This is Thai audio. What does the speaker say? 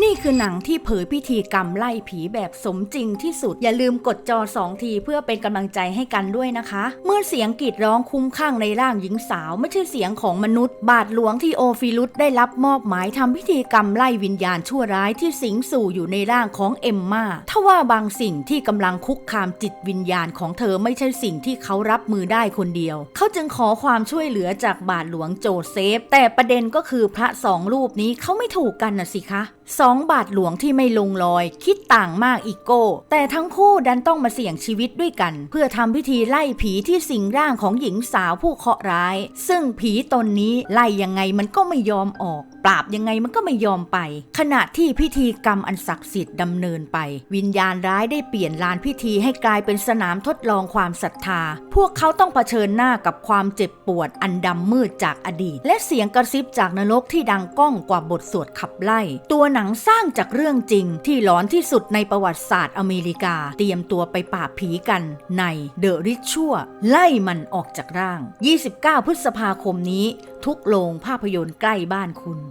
นี่คือหนังที่เผยพิธีกรรมไล่ผีแบบสมจริงที่สุด อย่าลืมกดจอสองทีเพื่อเป็นกำลังใจให้กันด้วยนะคะ เมื่อเสียงกรีดร้องคุ้มข้างในร่างหญิงสาว ไม่ใช่เสียงของมนุษย์ บาทหลวงที่โอฟิลุสได้รับมอบหมายทำพิธีกรรมไล่วิญญาณชั่วร้ายที่สิงสู่อยู่ในร่างของเอมมาทว่าบางสิ่งที่กำลังคุกคามจิตวิญญาณของเธอไม่ใช่สิ่งที่เขารับมือได้คนเดียว เขาจึงขอความช่วยเหลือจากบาทหลวงโจเซฟ แต่ประเด็นก็คือพระสองรูปนี้เขาไม่ถูกกันนะสิคะสองบาทหลวงที่ไม่ลงรอย คิดต่างมากอีกโก้ แต่ทั้งคู่ดันต้องมาเสี่ยงชีวิตด้วยกัน เพื่อทำพิธีไล่ผีที่สิงร่างของหญิงสาวผู้เคราะห์ร้าย ซึ่งผีตนนี้ไล่ยังไงมันก็ไม่ยอมออกปราบยังไงมันก็ไม่ยอมไป ขณะที่พิธีกรรมอันศักดิ์สิทธิ์ดำเนินไป วิญญาณร้ายได้เปลี่ยนลานพิธีให้กลายเป็นสนามทดลองความศรัทธา พวกเขาต้องเผชิญหน้ากับความเจ็บปวดอันดำมืดจากอดีต และเสียงกระซิบจากนรกที่ดังก้องกว่าบทสวดขับไล่ ตัวหนังสร้างจากเรื่องจริง ที่หลอนที่สุดในประวัติศาสตร์อเมริกา เตรียมตัวไปปราบผีกันในเดอะริชัวไล่มันออกจากร่าง 29 พฤษภาคมนี้ ทุกโรงภาพยนตร์ใกล้บ้านคุณ